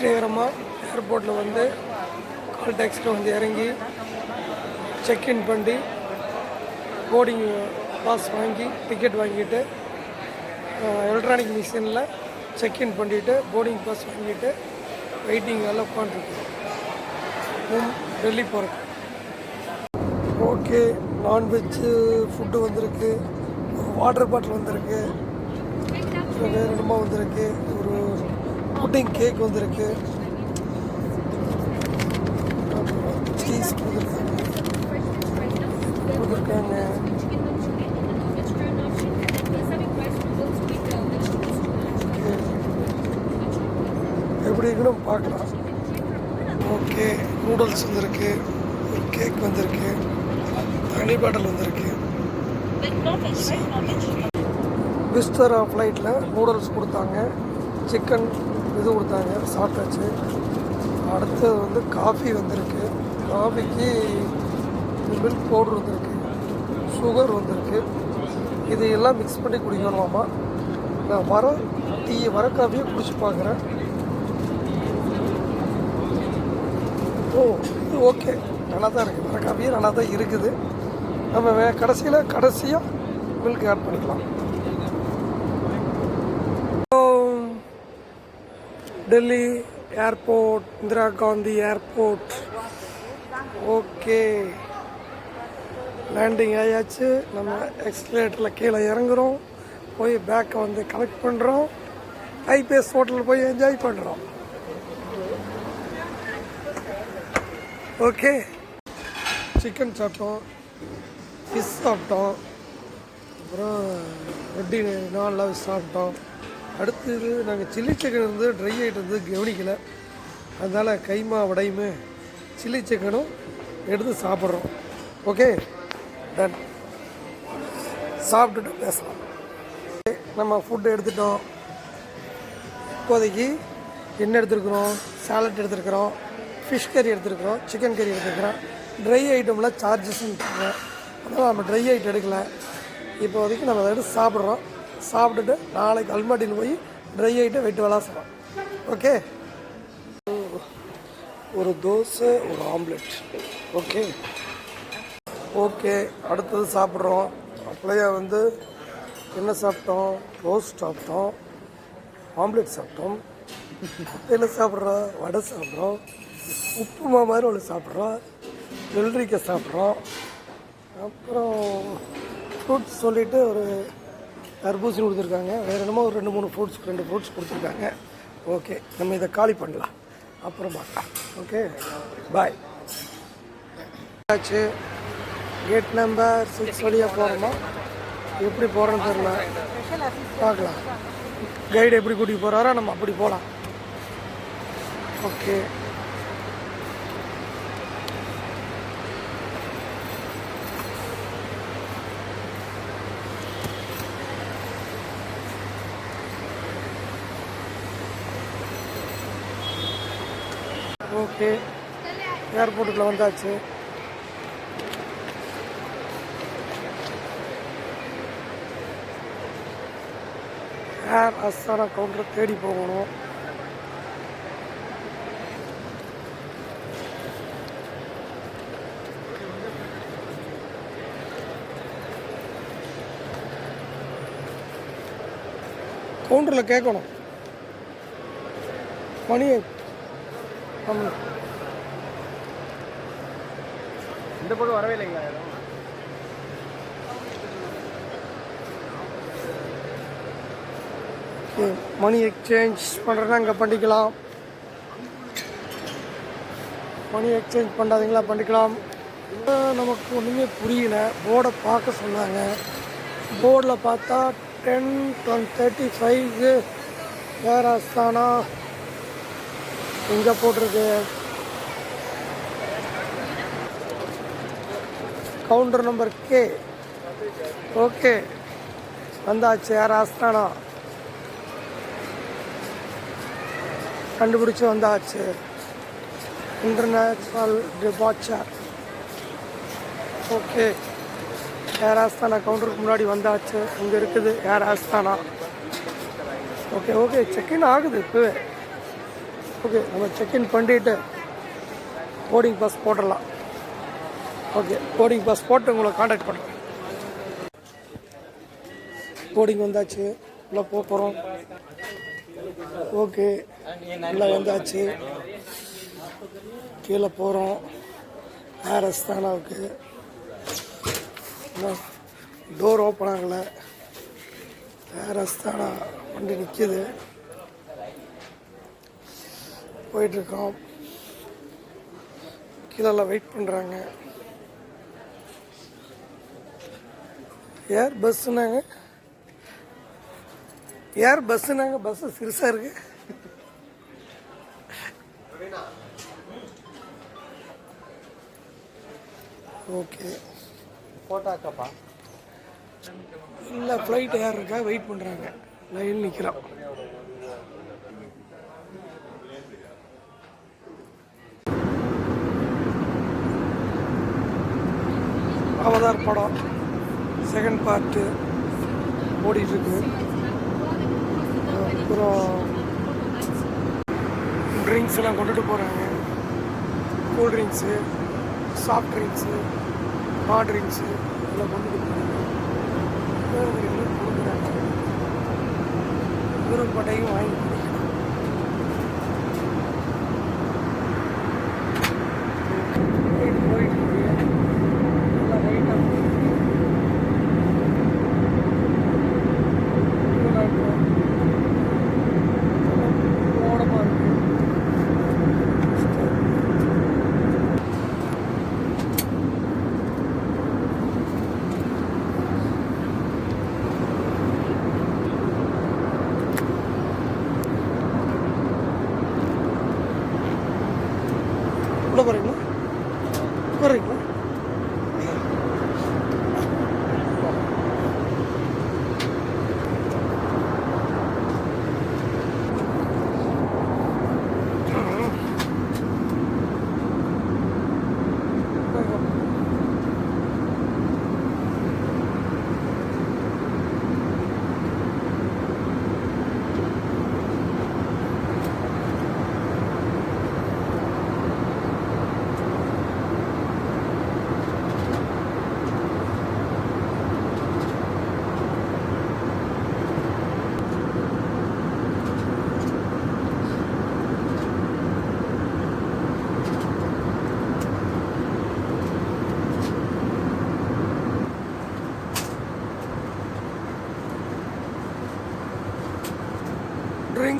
வெற்றிகரமாக ஏர்போர்ட்டில் வந்து கால் டாக்ஸியில் வந்து இறங்கி செக்இன் பண்ணி போர்டிங் பாஸ் வாங்கி டிக்கெட் வாங்கிட்டு எலக்ட்ரானிக் மிஷினில் செக்இன் பண்ணிவிட்டு போர்டிங் பாஸ் வாங்கிட்டு வெயிட்டிங் எல்லாம் உட்காந்துருக்கோம் டெல்லி போகிறக்கு ஓகே நான்வெஜ்ஜு ஃபுட்டு வந்திருக்கு வாட்டர் பாட்டில் வந்திருக்கு ரெண்டுமா வந்திருக்கு. புட்டிங் கேக் வந்திருக்கு. சீஸ் கொடுத்துருக்காங்க. எப்படி இருக்குன்னு பார்க்கலாம். ஓகே நூடுல்ஸ் வந்திருக்கு. ஒரு கேக் வந்திருக்கு. தனி பாட்டில் வந்திருக்கு. ஆஃப் ஃப்ளைட்டில் நூடுல்ஸ் கொடுத்தாங்க. சிக்கன் இது கொடுத்தாங்க சாப்பிட்டாச்சு. அடுத்தது வந்து காஃபி வந்திருக்கு. காஃபிக்கு மில்க் பவுடர் வந்திருக்கு சுகர் வந்திருக்கு. இது எல்லாம் மிக்ஸ் பண்ணி குடிக்கணுமாமா நான் வர டீ வர காஃபியை குடிச்சு பார்க்குறேன். ஓ இது ஓகே நல்லா தான் இருக்குது வர காஃபியும் நல்லா தான் இருக்குது. நம்ம வே கடைசியில் கடைசியாக மில்க் ஆட் பண்ணிக்கலாம். Delhi airport Indira Gandhi airport okay landing ஆயாச்சு. நம்ம எக்ஸ்கலேட்டரில் கீழே இறங்குறோம். போய் பேக்கை வந்து கலெக்ட் பண்ணுறோம் ஐபிஎஸ் ஹோட்டலில் போய் என்ஜாய் பண்ணுறோம் ஓகே சிக்கன் சாப்பிட்டோம். ஃபிஷ் சாப்பிட்டோம். அப்புறம் ரொட்டி நான்லாம் சாப்பிட்டோம். அடுத்தது நாங்கள் சில்லி சிக்கன் இருந்து ட்ரை ஐட்டம் இருந்து கவனிக்கலை. அதனால் கைமா வடையுமே சில்லி சிக்கனும் எடுத்து சாப்பிட்றோம். ஓகே டன் சாப்பிட்டுட்டு பேசலாம். நம்ம ஃபுட்டு எடுத்துட்டோம். இப்போதைக்கு என்ன எடுத்துருக்குறோம்? சாலட் எடுத்துருக்குறோம். ஃபிஷ் கறி எடுத்துருக்குறோம். சிக்கன் கறி எடுத்துருக்குறோம். ட்ரை ஐட்டமில் சார்ஜஸ்ன்னு அதனால் நம்ம ட்ரை ஐட்டம் எடுக்கலை. இப்போதைக்கு நம்ம அதை எடுத்து சாப்பிட்றோம். சாப்பிட்டுட்டு நாளைக்கு அல்மாட்டியில் போய் ட்ரை ஆகிட்டு வெட்டு விளாசலாம் ஓகே ஒரு தோசை ஒரு ஆம்லெட் ஓகே ஓகே அடுத்தது சாப்பிட்றோம். அப்படியே வந்து என்ன சாப்பிட்டோம்? ரோஸ்ட் சாப்பிட்டோம். ஆம்லெட் சாப்பிட்டோம். என்ன சாப்பிட்றோம் வடை சாப்பிட்றோம். உப்புமா மாதிரி ஒன்று சாப்பிட்றோம் வெள்ளரிக்காய் சாப்பிட்றோம். அப்புறம் ஃப்ரூட்ஸ் சொல்லிவிட்டு ஒரு தர்பூசணி கொடுத்துருக்காங்க. வேறு என்னமோ ஒரு ரெண்டு மூணு ஃப்ரூட்ஸ் ரெண்டு ஃப்ரூட்ஸ் கொடுத்துருக்காங்க. ஓகே நம்ம இதை காலி பண்ணலாம். அப்புறம் பார்க்கலாம். ஓகே பாய் ஆச்சு கேட் நம்பர் சிக்ஸ் வழியாக போகிறோமா எப்படி போகிறோன்னு தெரியல. பார்க்கலாம். கைடு எப்படி கூட்டிகிட்டு போகிறாரோ நம்ம அப்படி போகலாம் ஓகே ஓகே ஏர்போர்ட்டுக்குள்ள வந்தாச்சு. ஏர் அஸ்தானா கவுண்டர் தேடி போகணும். கவுண்டரில் கேட்கணும் மணி ஆமாம் இந்த பக்கம் வரவே இல்லைங்களா? யாரும் மணி எக்ஸ்சேஞ்ச் பண்ணுறதுனா இங்கே பண்ணிக்கலாம். மணி எக்ஸ்சேஞ்ச் பண்ணாதீங்களா பண்ணிக்கலாம். நமக்கு ஒன்றுமே புரியல. போர்டை பார்க்க சொன்னாங்க. போர்டில் பார்த்தா டென் டுவெல் தேர்ட்டி ஃபைவ்க்கு வேறு ஆஸ்தானா இங்கே போட்டிருக்கு. கவுண்டர் நம்பர் கே ஓகே வந்தாச்சு யார் ஆஸ்தானா கண்டுபிடிச்சு வந்தாச்சு. International departure okay Air Astana கவுண்டருக்கு முன்னாடி வந்தாச்சு. இங்கே இருக்குது. Air Astana okay okay check in ஆகுது இப்போவே. ஓகே நம்ம செக்இன் பண்ணிட்டு போர்டிங் பாஸ் போட்டுடலாம். ஓகே போர்டிங் பாஸ் போட்டு உங்களை காண்டாக்ட் பண்ணுறேன். போர்டிங் வந்தாச்சு. உள்ளே போக போகிறோம் ஓகே நல்லா வந்தாச்சு. கீழே போகிறோம் ஏர் அஸ்தானாவுக்கு டோர் ஓப்பன் ஆகலை. ஆர்எஸ் தானா வண்டி நிற்கிது போயிட்டுருக்கோம். கீழெல்லாம் வெயிட் பண்ணுறாங்க ஏர் பஸ்ஸுனாங்க ஏர் பஸ்ஸுனாங்க பஸ்ஸு சிறுசாக இருக்கு. ஓகே போட்டாக்கப்பா இல்லை ஃப்ளைட் ஏர் இருக்கா? வெயிட் பண்ணுறாங்க லைன் நிற்கிறோம் அவதார் படம் செகண்ட் பார்ட்டு ஓடிட்டுருக்கு. அப்புறம் ட்ரிங்க்ஸ் எல்லாம் கொண்டுட்டு போகிறாங்க cool drinks soft drinks hard drinks எல்லாம் கொண்டுட்டு போகிறாங்க கொடுக்குறாங்க? விருப்பட்டையும் வாங்கி குடிக்கலாம் போயிட்டு போயிட்டு இருக்கு. நல்லா weight ஆ போகுது. நல்லா இருக்கு. நல்லா ஓடமா இருக்கு. உள்ள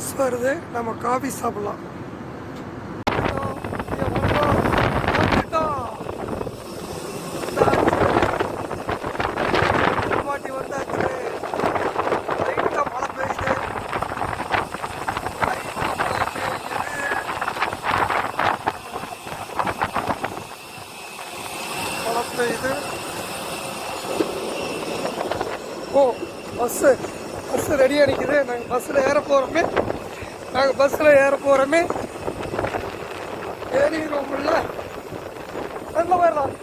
ட்ரிங்க்ஸ் வருது நம்ம காஃபி சாப்பிடலாம். பாட்டி வந்தாச்சு பெய்யுது பெய்யுது ஓ பஸ்ஸு பஸ்ஸு ரெடியாக நிற்குது நாங்கள் பஸ்ஸில் ஏற போகிறோமே நாங்கள் பஸ்ஸில் ஏற போகிறோமே ஏறிடுவோம்ல. நல்ல வரலாம்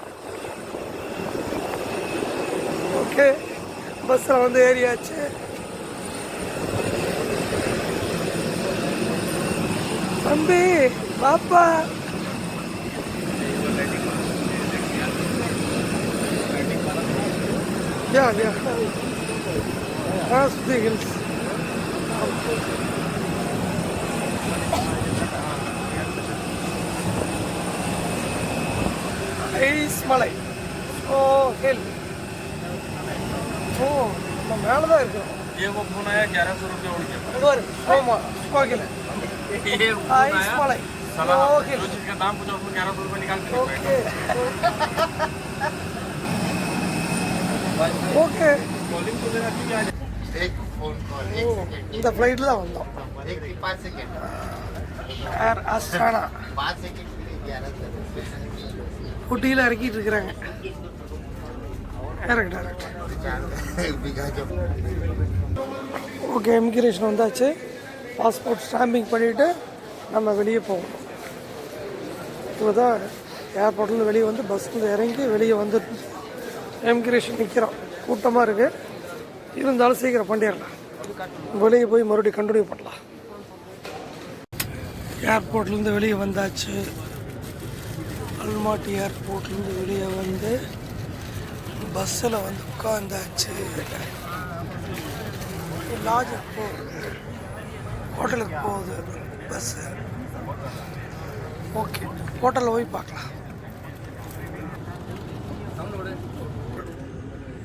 ஓகே பஸ்ஸில் வந்து ஏறியாச்சு. தம்பி பாப்பா Yeah, yeah. That's the hills. Ice மலை ஓ ஹில் ஓ நம்ம மேலே தான் இருக்கிறோம் ये वो फोन आया ग्यारह सौ रुपये उड़ गया ओके ये आइस मलाई सलाह ओके जो चीज़ का दाम पूछा उसको ग्यारह सौ रुपये निकाल के ओके ओके कॉलिंग तो வந்தோம் குட்டியில் இறக்கிட்டு இருக்கிறாங்க. ஓகே இமிக்ரேஷன் வந்தாச்சு. பாஸ்போர்ட் ஸ்டாம்பிங் பண்ணிவிட்டு நம்ம வெளியே போவோம் இப்போ தான் ஏர்போர்ட்லேருந்து வெளியே வந்து பஸ்லேருந்து இறங்கி வெளியே வந்து இமிக்ரேஷன் நிற்கிறோம் கூட்டமாக இருக்குது இருந்தாலும் சீக்கிரம் பண்ணிடலாம். வெளியே போய் மறுபடியும் கண்டினியூ பண்ணலாம். ஏர்போர்ட்லேருந்து வெளியே வந்தாச்சு. கல்மாட்டி ஏர்போர்ட்லேருந்து வெளியே வந்து பஸ்ஸில் வந்து உட்காந்தாச்சு லாஜுக்கு போகுது ஹோட்டலுக்கு போகுது பஸ்ஸு. ஓகே ஹோட்டலில் போய் பார்க்கலாம்.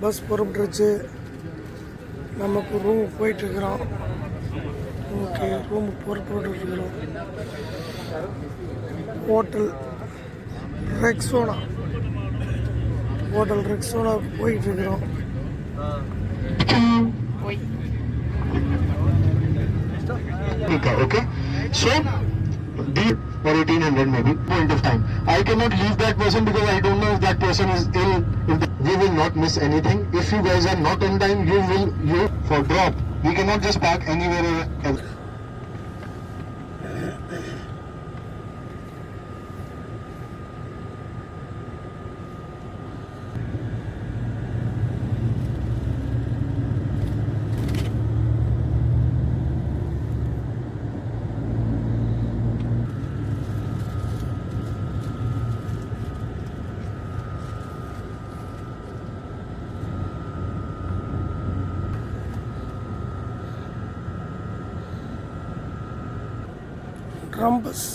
பஸ் புறப்பட்டுருச்சு. நமக்கு ரூம் போயிட்டுருக்குறோம். ஓகே ரூம் புறப்பட்டுருக்குறோம். Hotel Rexona hotel Rexona போயிட்டுருக்குறோம் Nika, okay? So, deep or 1800 maybe, point of time. I cannot leave that person because I don't know if that person is ill. If the, we will not miss anything. If you guys are not on time, you will, you, for drop. We cannot just park anywhere else. ட்ரம்பஸ்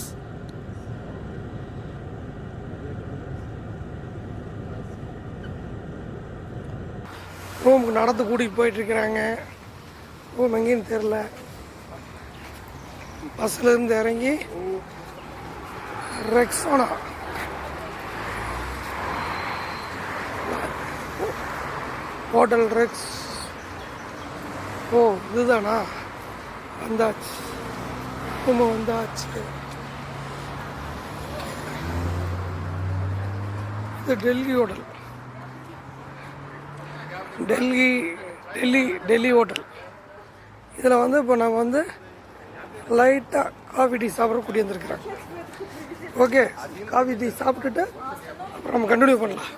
ரூமுக்கு நடந்து கூட்டிகிட்டு போயிட்டுருக்குறாங்க room எங்கேயும் தெரில பஸ்ஸில் இருந்து இறங்கி Rexona hotel Rex ஓ இதுதானா? வந்தாச்சு. நம்ம வந்தாச்சு. இது டெல்லி ஹோட்டல். டெல்லி டெல்லி டெல்லி ஹோட்டல். இதில் வந்து இப்போ நம்ம வந்து லைட்டாக காஃபி டீ சாப்பிட கூட்டி வந்திருக்கிறேன் ஓகே காஃபி டீ சாப்பிட்டுட்டு அப்புறம் நம்ம கண்டினியூ பண்ணலாம்.